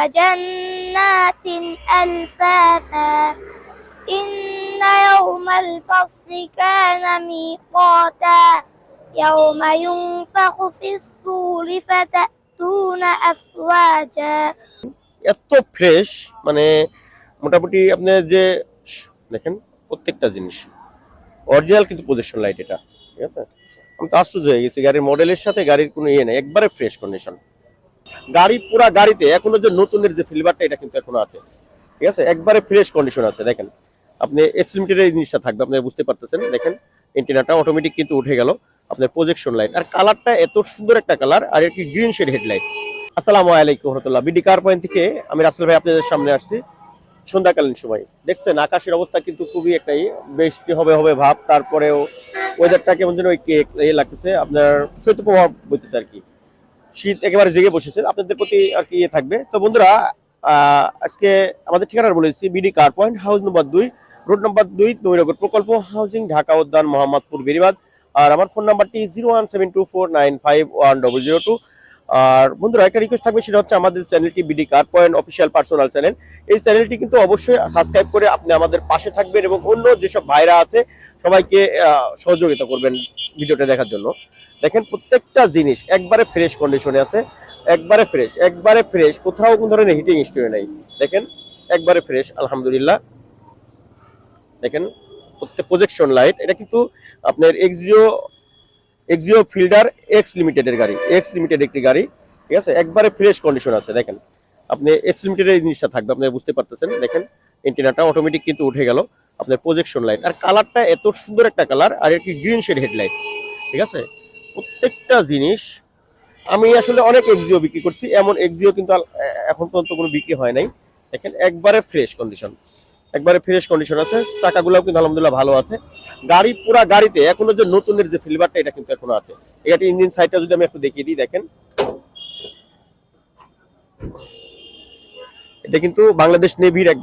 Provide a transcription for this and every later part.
وجنات ألفافا إن يوم الفصل كان ميقاتا يوم ينفخ في الصور فتأتون أفواجا এত ফ্রেশ মানে মোটামুটি আপনার যে দেখেন প্রত্যেকটা জিনিস অরিজিনাল কিন্তু প্রজেকশন লাইট এটা ঠিক আছে আমি তো আশ্চর্য হয়ে গেছি গাড়ির মডেলের সাথে গাড়ির কোনো ইয়ে নেই একবারে ফ্রেশ কন্ডিশন গাড়ি, পুরা গাড়িতে এখনও যে নতুনের যে ফিলবারটা এটা কিন্তু এখনও আছে। ঠিক আছে? একবারে ফ্রেশ কন্ডিশন আছে, দেখেন। আপনি এক্স লিমিটেড এই জিনিসটা থাকবে আপনি বুঝতে পারতেছেন, দেখেন। এন্টিনাটা অটোমেটিক কিন্তু উঠে গেল, আপনার প্রজেকশন লাইট আর কালারটা এত সুন্দর একটা কালার আর একটি গ্রিন শেড হেডলাইট আসসালামু আলাইকুম রহমতুল্লাহ। বিডি কার পয়েন্ট থেকে আমি রাসেল ভাই আপনাদের সামনে আসছি। সন্ধ্যাকালীন সময়। দেখছেন, আকাশের অবস্থা কিন্তু খুবই একটাই বৃষ্টি হবে হবে ভাব, তারপরেও ওয়েদারটা কেমন যেন ইয়ে লাগতেছে, আপনার শৈত্যপ্রভাব বইতেছে আর কি। শীত একেবারে জেগে বসেছে, আপনাদের প্রতি আর কি ইয়ে থাকবে। তো বন্ধুরা আজকে আমাদের ঠিকানা বলেছি BD car point, house number দুই, রোড নম্বর দুই নৈনগর প্রকল্প, হাউজিং, ঢাকা, উদ্যান, মোহাম্মদপুর, বেরিবাদ। আর আমার ফোন নাম্বারটি zero one seven two four nine five one double zero two. আর বন্ধুরা, একটা রিকোয়েস্ট থাকবে, সেটা হচ্ছে আমাদের চ্যানেলটি BD car point official personal channel এই চ্যানেলটি কিন্তু অবশ্যই সাবস্ক্রাইব করে আপনি আমাদের পাশে থাকবেন এবং অন্য যেসব ভাইরা আছে, সবাইকে সহযোগিতা করবেন ভিডিওটা দেখার জন্য। দেখেন, প্রত্যেকটা জিনিস একবারে ফ্রেশ কন্ডিশনে আছে, একবারে ফ্রেশ একবারে ফ্রেশ কোথাও কোন ধরনের হিটিং স্টোরে নেই। দেখেন, একবারে ফ্রেশ আলহামদুলিল্লাহ। দেখেন, প্রত্যেক প্রজেকশন লাইট এটা কিন্তু আপনার এক্সিও এক্সিও ফিল্ডার এক্স লিমিটেডের গাড়ি এক্স লিমিটেড একটি গাড়ি, ঠিক আছে? একবারে ফ্রেশ কন্ডিশন আছে, দেখেন। আপনি এক্স লিমিটেডের জিনিসটা থাকবে, আপনি বুঝতে পারতেছেন, দেখেন। এন্টিনাটা অটোমেটিক কিন্তু উঠে গেল, আপনার প্রজেকশন লাইট আর কালারটা এত সুন্দর একটা কালার আর একটি গ্রিন শেড হেডলাইট ঠিক আছে? প্রত্যেকটা জিনিস, আমি আসলে অনেক এক্সিও বিক্রি করছি, এমন এক্সিও কিন্তু এখন পর্যন্ত কোনো বিক্রি হয় নাই, দেখেন? একবারে ফ্রেশ কন্ডিশন একবারে ফ্রেশ কন্ডিশন আছে, চাকাগুলোও কিন্তু আলহামদুলিল্লাহ ভালো আছে। গাড়ি, পুরা গাড়িতে এখনও যে নতুনের যে ফিলবারটা এটা কিন্তু এখনও আছে। এটি ইঞ্জিন সাইডটা যদি আমি একটু দেখিয়ে দিই, দেখেন। এটা কিন্তু বাংলাদেশ নেভির এক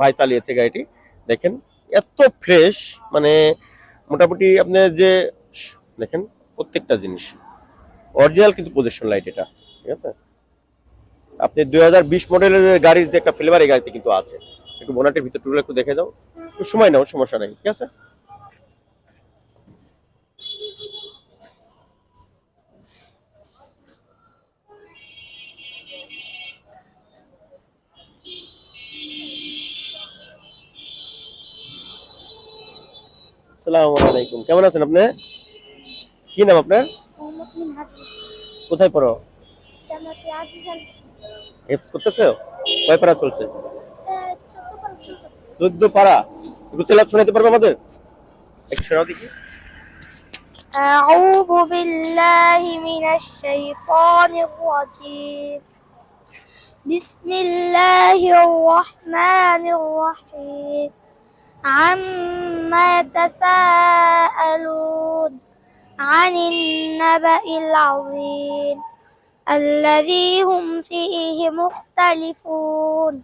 ভাই চালিয়েছে গাড়িটি। দেখেন, এত ফ্রেশ মানে মোটামুটি আপনার যে দেখেন, প্রত্যেকটা জিনিস। অরিজিনাল কিন্তু প্রজেকশন লাইট এটা, ঠিক আছে? আপনি দুই হাজার বিশ মডেলের গাড়ির যে একটা ফ্লেভার এই গাড়িতে কিন্তু আছে। একটু বোনাটের ভিতর টুলে একটু দেখে দাও একটু সময় নাও সমস্যা নেই ঠিক আছে? কেমন আছেন আপনি? কি নাম আপনার? কোথায় পড়ো? হেফস করতেছো? কয় পারা চলছে? চোদ্দ পারা একটু তেলাপ শোনাতে পারবে আমাদের একটু শোনাও দেখি أعوذ بالله من الشيطان الرجيم بسم الله الرحمن الرحيم عما يتساءلون عن النبأ العظيم الذي هم فيه مختلفون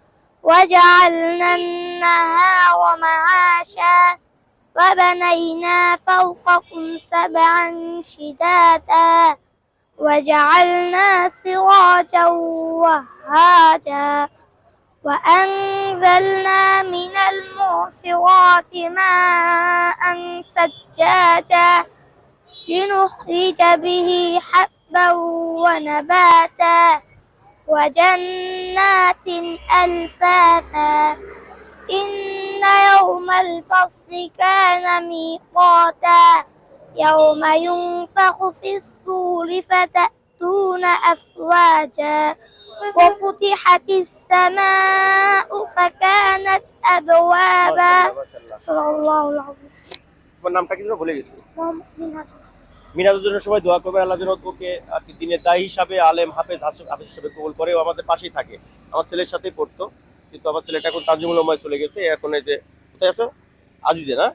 وجعلنا النهار معاشا وبنينا فوقكم سبعا شدادا وجعلنا سراجا وهاجا وأنزلنا من المعصرات ماء سجاجا لنخرج به حبا ونباتا وجنات ألفافا إن يوم الفصل كان ميقاتا يوم ينفخ في الصور فتأتون أفواجا وفتحت السماء فكانت أبوابا صلى الله العظيم তোমার নামটা কি যেন ভুলে গেছি محمد بن মিরাজুদ্দিনের সবাই দোয়া করবে, আল্লাহ যেন ওকে আর কি দিনে দায়ী হিসাবে, আলেম, হাফেজ হাফেজ হাফেজ হিসাবে কবুল করে আমাদের পাশেই থাকে। আমার ছেলের সাথেই পড়তো, কিন্তু আমার ছেলেটা এখন তাজিমুল ওমায় চলে গেছে এখন এই যে, কোথায় আছো? আজিজে, না?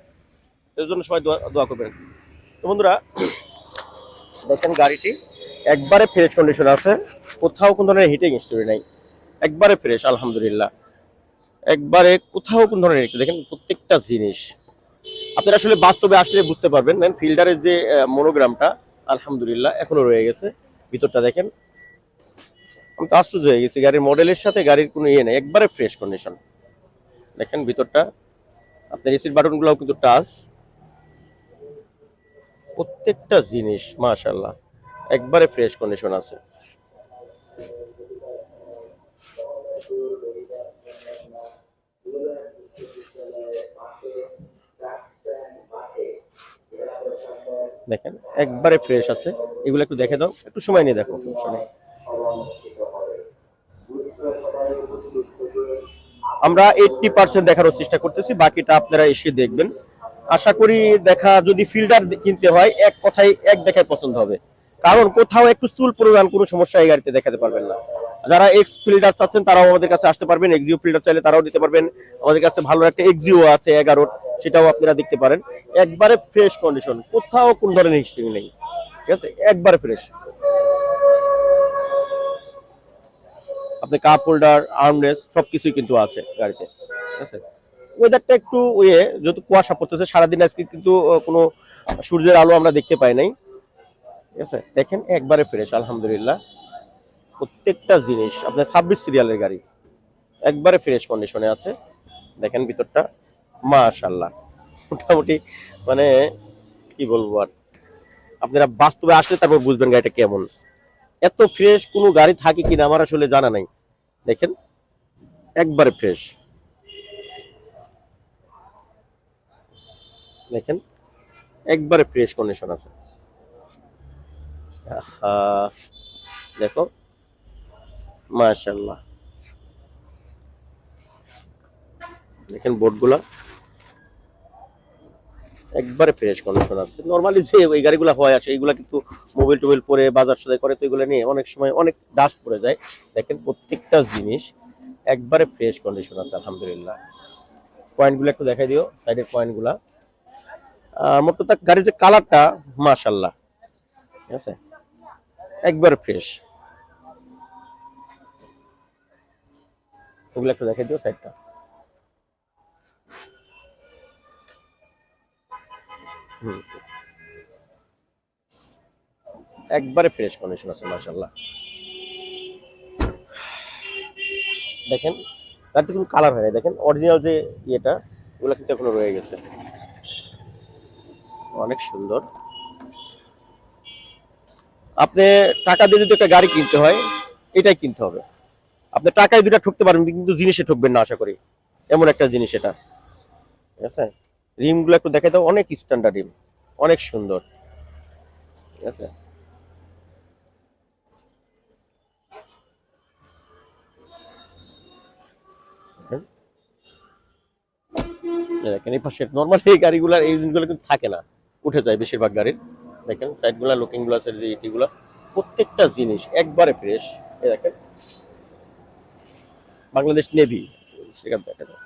এর জন্য সবাই দোয়া দোয়া করবেন। তো বন্ধুরা, দেখেন গাড়িটি, একবারে ফ্রেশ কন্ডিশন আছে, কোথাও কোনো ধরনের হিটিং স্টোরি নাই। একবারে ফ্রেশ আলহামদুলিল্লাহ। একবারে কোথাও কোনো ধরনের দেখেন প্রত্যেকটা জিনিস। আপনারা আসলে বাস্তবে আসলে বুঝতে পারবেন দেখেন ফিল্টারের যে মনোগ্রামটা, আলহামদুলিল্লাহ, এখনও রয়ে গেছে। ভিতরটা দেখেন। আমি তো আশ্চর্য হয়ে গেছি, গাড়ির মডেলের সাথে গাড়ির কোনো ইয়ে নেই, একবারে ফ্রেশ কন্ডিশন দেখেন ভিতরটা, আপনার এসির বাটনগুলোও কিন্তু টাচ প্রত্যেকটা জিনিস মাশাল্লাহ একবারে ফ্রেশ কন্ডিশন আছে। দেখেন, একবারে ফ্রেশ আছে। এগুলো একটু দেখে দাও, একটু সময় নিয়ে দেখো। আমরা এইটটি পার্সেন্ট দেখানোর চেষ্টা করতেছি, বাকিটা আপনারা এসে দেখবেন। আশা করি দেখা, যদি ফিল্টার কিনতে হয়, এক কথাই এক দেখায় পছন্দ হবে। কারণ কোথাও একটু চুল পরিমাণ কোনো সমস্যা এই গাড়িতে দেখাতে পারবেন না। যারা এক্স ফিল্টার চাচ্ছেন, তারাও আমাদের কাছে আসতে পারবেন। এক্সিও ফিল্টার চাইলে তারাও দিতে পারবেন। আমাদের কাছে ভালো একটা এক্সিও আছে এগারোর সেটাও আপনারা দেখতে পারেন। একবারে ফ্রেশ কন্ডিশন কোথাও কোন ধরনের হিস্ট্রি নেই। ঠিক আছে? একবারে ফ্রেশ আপনি কাপ হোল্ডার আর্মরেস সবকিছুই কিন্তু আছে গাড়িতে। ঠিক আছে? ওয়েদারটা একটু ইয়ে যেহেতু কুয়াশা পড়তেছে, সারাদিন আজকে কিন্তু কোনো সূর্যের আলো আমরা দেখতে পাই নাই। ঠিক আছে? দেখেন, একবারে ফ্রেশ আলহামদুলিল্লাহ। প্রত্যেকটা জিনিস, আপনার ছাব্বিশ সিরিয়ালের গাড়ি, একবারে ফ্রেশ কন্ডিশনে আছে। দেখেন ভিতরটা মাশাল্লাহ মোটামুটি মানে কি বলব আর? আপনারা বাস্তবে আসলে তারপর বুঝবেন গাড়িটা কেমন। এত ফ্রেশ কোনো গাড়ি থাকে কিনা আমার আসলে জানা নাই। দেখেন, একবারে ফ্রেশ দেখেন, একবারে ফ্রেশ কন্ডিশন আছে। দেখো। মাশাল্লাহ দেখেন বোর্ডগুলা। একবারে ফ্রেশ কন্ডিশন আছে। নর্মালি যে এই গাড়িগুলো হয় আছে এইগুলা কিন্তু মোবাইল টোবাইল পরে, বাজার সদাই করে, তো এগুলো নিয়ে অনেক সময় অনেক ডাস্ট পড়ে যায়। দেখেন প্রত্যেকটা জিনিস একবারে ফ্রেশ কন্ডিশন আছে, আলহামদুলিল্লাহ। পয়েন্টগুলো একটু দেখাই দিও সাইডের পয়েন্টগুলা আর মোট কথা গাড়ির যে কালারটা মাশাল্লাহ ঠিক আছে? একবারে ফ্রেশ ওগুলো একটু দেখে দিও সাইডটা হুম। একবারে ফ্রেশ কন্ডিশন আছে মাশাল্লাহ দেখেন গাড়িতে কোনো কালার হয় দেখেন অরিজিনাল যে ইয়েটা, ওগুলো কিন্তু এখনও রয়ে গেছে। অনেক সুন্দর। আপনি টাকা দিয়ে যদি একটা গাড়ি কিনতে হয়, এটাই কিনতে হবে। আপনি টাকায় দুটা ঠকতে পারবেন, কিন্তু জিনিসে ঠকবেন না, আশা করি। এমন একটা জিনিস এটা। ঠিক আছে? রিমগুলো একটু দেখে দাও, অনেক স্ট্যান্ডার্ড রিম, অনেক সুন্দর। ঠিক আছে? দেখেন। এই পাশে নর্মাল এই গাড়িগুলার এই জিনিসগুলো কিন্তু থাকে না, উঠে যায় বেশিরভাগ গাড়ির দেখেন সাইডগুলা লুকিং গ্লাসের যে এটিগুলা প্রত্যেকটা জিনিস একবারে ফ্রেশ এই দেখেন বাংলাদেশ নেভি সেখান দেখা যায়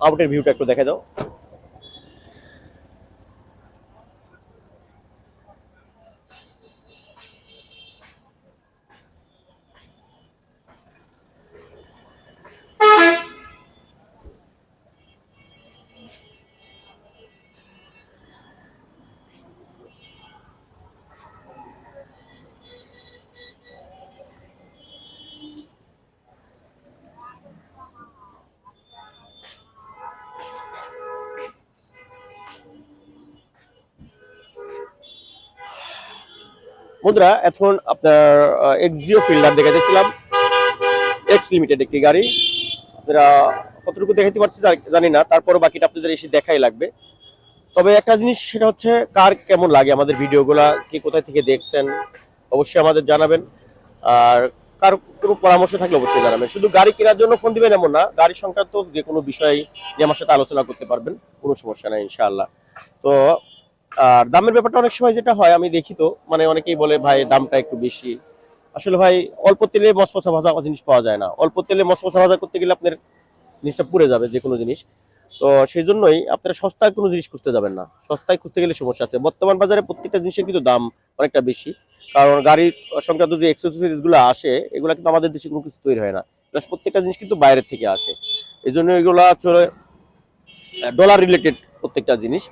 আউটের ভিউটা একটু দেখে দাও বন্ধুরা এখন আপনার এক্সিও ফিল্ডার দেখাতেছিলাম এক্স লিমিটেড একটি গাড়ি। আপনারা কতটুকু দেখাতে পারছি জানি না। তারপরে বাকিটা আপনাদের এসে দেখাই লাগবে। তবে একটা জিনিস, সেটা হচ্ছে কার কেমন লাগে আমাদের ভিডিওগুলা, কে কোথায় থেকে দেখছেন, অবশ্যই আমাদের জানাবেন। আর কার কোনো পরামর্শ থাকলে অবশ্যই জানাবেন। শুধু গাড়ি কেনার জন্য ফোন দিবেন এমন না, গাড়ি সংক্রান্ত যে কোনো বিষয় নিয়ে আমার সাথে আলোচনা করতে পারবেন। কোনো সমস্যা নাই, ইনশাআল্লাহ। তো আর দামের ব্যাপারটা অনেক সময় যেটা হয়, আমি দেখি তো মানে অনেকেই বলে, ভাই, দামটা একটু বেশি। আসলে ভাই, অল্প তেলে মশমশা ভাজা জিনিস পাওয়া যায় না। অল্প তেলে মশমশা ভাজা করতে গেলে আপনার জিনিসটা পুড়ে যাবে যে কোনো জিনিস। তো সেই জন্যই আপনারা সস্তায় কোনো জিনিস খুঁজতে যাবেন না। সস্তায় খুঁজতে গেলে সমস্যা আছে। বর্তমান বাজারে প্রত্যেকটা জিনিসের কিন্তু দাম অনেকটা বেশি। কারণ গাড়ি সংক্রান্ত যে এক্সেসরিজগুলো আসে, এগুলো কিন্তু আমাদের দেশে কোনো কিছু তৈরি হয় না। প্লাস প্রত্যেকটা জিনিস কিন্তু বাইরের থেকে আসে। এই জন্য এগুলো চলে ডলার রিলেটেড প্রত্যেকটা জিনিস।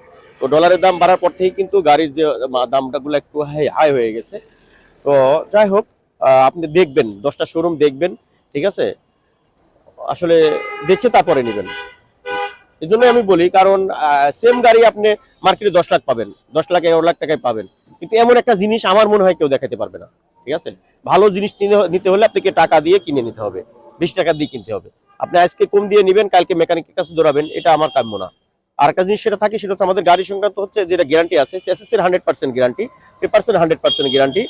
তো ডলারের দাম বাড়ার পর থেকে কিন্তু গাড়ির যে দামটাগুলো একটু হাই হয়ে গেছে। তো যাই হোক আপনি দেখবেন, দশটা শোরুম দেখবেন, ঠিক আছে? আসলে দেখে তারপরে নেবেন। এই জন্য আমি বলি, কারণ সেম গাড়ি আপনি মার্কেটে দশ লাখ পাবেন, দশ লাখ, এগারো লাখ টাকায় পাবেন। কিন্তু এমন একটা জিনিস আমার মনে হয় কেউ দেখাতে পারবে না, ঠিক আছে? ভালো জিনিস নিতে হলে আপনাকে টাকা দিয়ে কিনে নিতে হবে, বিশ টাকা দিয়ে কিনতে হবে। আপনি আজকে কম দিয়ে নেবেন, কালকে মেকানিকের কাছে দৌড়াবেন, এটা আমার কাম্য না। আর একটা জিনিস সেটা থাকে, সেটা আমাদের গাড়ি সংক্রান্ত হচ্ছে যেটা গ্যারান্টি আছে এসএসসির হান্ড্রেড পার্সেন্ট গ্যারান্টি পেপারসের হান্ড্রেড পার্সেন্ট গ্যারান্টি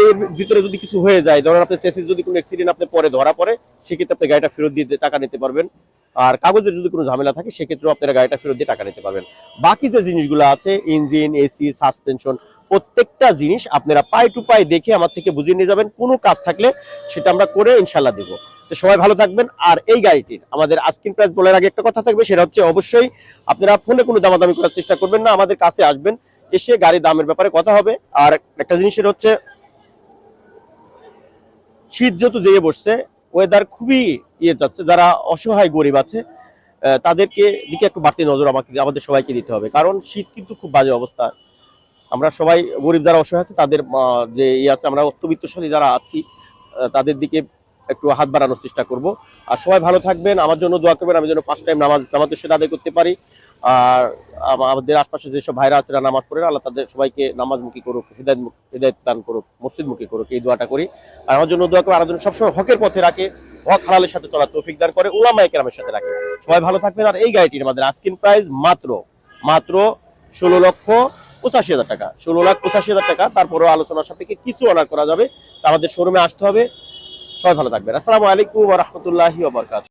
এর ভিতরে যদি কিছু হয়ে যায়, ধরেন আপনার চেসিস যদি কোনো অ্যাক্সিডেন্ট আপনি পরে ধরা পড়ে, সেক্ষেত্রে আপনি গাড়িটা ফেরত দিয়ে টাকা নিতে পারবেন। আর কাগজের যদি কোনো ঝামেলা থাকে, সেক্ষেত্রেও আপনারা গাড়িটা ফেরত দিয়ে টাকা নিতে পারবেন। বাকি যে জিনিসগুলো আছে ইঞ্জিন এসি সাসপেনশন প্রত্যেকটা জিনিস আপনারা পাই টু পাই দেখে আমার থেকে বুঝিয়ে নিয়ে যাবেন, কোনো কাজ থাকলে সেটা আমরা করে ইনশাল্লাহ দিব। তো সবাই ভালো থাকবেন। আর এই গাড়িটির আমাদের আস্কিন প্রাইস বলার আগে একটা কথা থাকবে, সেটা হচ্ছে অবশ্যই আপনারা ফোনে কোনো দামাদামি করার চেষ্টা করবেন না, আমাদের কাছে আসবেন, এসে গাড়ির দামের ব্যাপারে কথা হবে। আর একটা জিনিস সেটা হচ্ছে, শীত যেহেতু যেয়ে বসছে ওয়েদার খুবই ইয়ে যাচ্ছে, যারা অসহায় গরিব আছে তাদেরকে দিকে একটু বাড়তি নজর আমাকে, আমাদের সবাইকে দিতে হবে। কারণ শীত কিন্তু খুব বাজে অবস্থা। আমরা সবাই গরিব যারা অসহায় আছে, তাদের যে ইয়ে আছে, আমরা অত্যবিত্তশালী যারা আছি তাদের দিকে একটু হাত বাড়ানোর চেষ্টা করব। আর সবাই ভালো থাকবেন, আমার জন্য দোয়া করবেন, আমি যেন পাঁচ টাইম নামাজ নামাজের সাথে আদায় করতে পারি। আর আমাদের আশপাশে যেসব ভাইরা আছে নামাজ পড়েন, আল্লাহ তাদের সবাইকে নামাজমুখী করুক, হৃদায়ত হৃদায়ত দান করুক, মসজিদমুখী করুক, এই দোয়াটা করি। আর আমার জন্য দোয়া করে আর সবসময় হকের পথে রাখে, হক হালালের সাথে চলার তৌফিক দান করে ওলামা একরামের সাথে রাখে। সবাই ভালো থাকবেন, আর এই গাড়িটির আমাদের আস্কিন প্রাইস মাত্র মাত্র ষোলো লক্ষ পঁচাশি হাজার টাকা, ষোলো লাখ পঁচাশি হাজার টাকা। তারপরেও আলোচনার সাপেক্ষে কিছু অনার করা যাবে। আমাদের শোরুমে আসতে হবে। সবাই ভালো থাকবেন। আসসালামু আলাইকুম রহমতুল্লাহি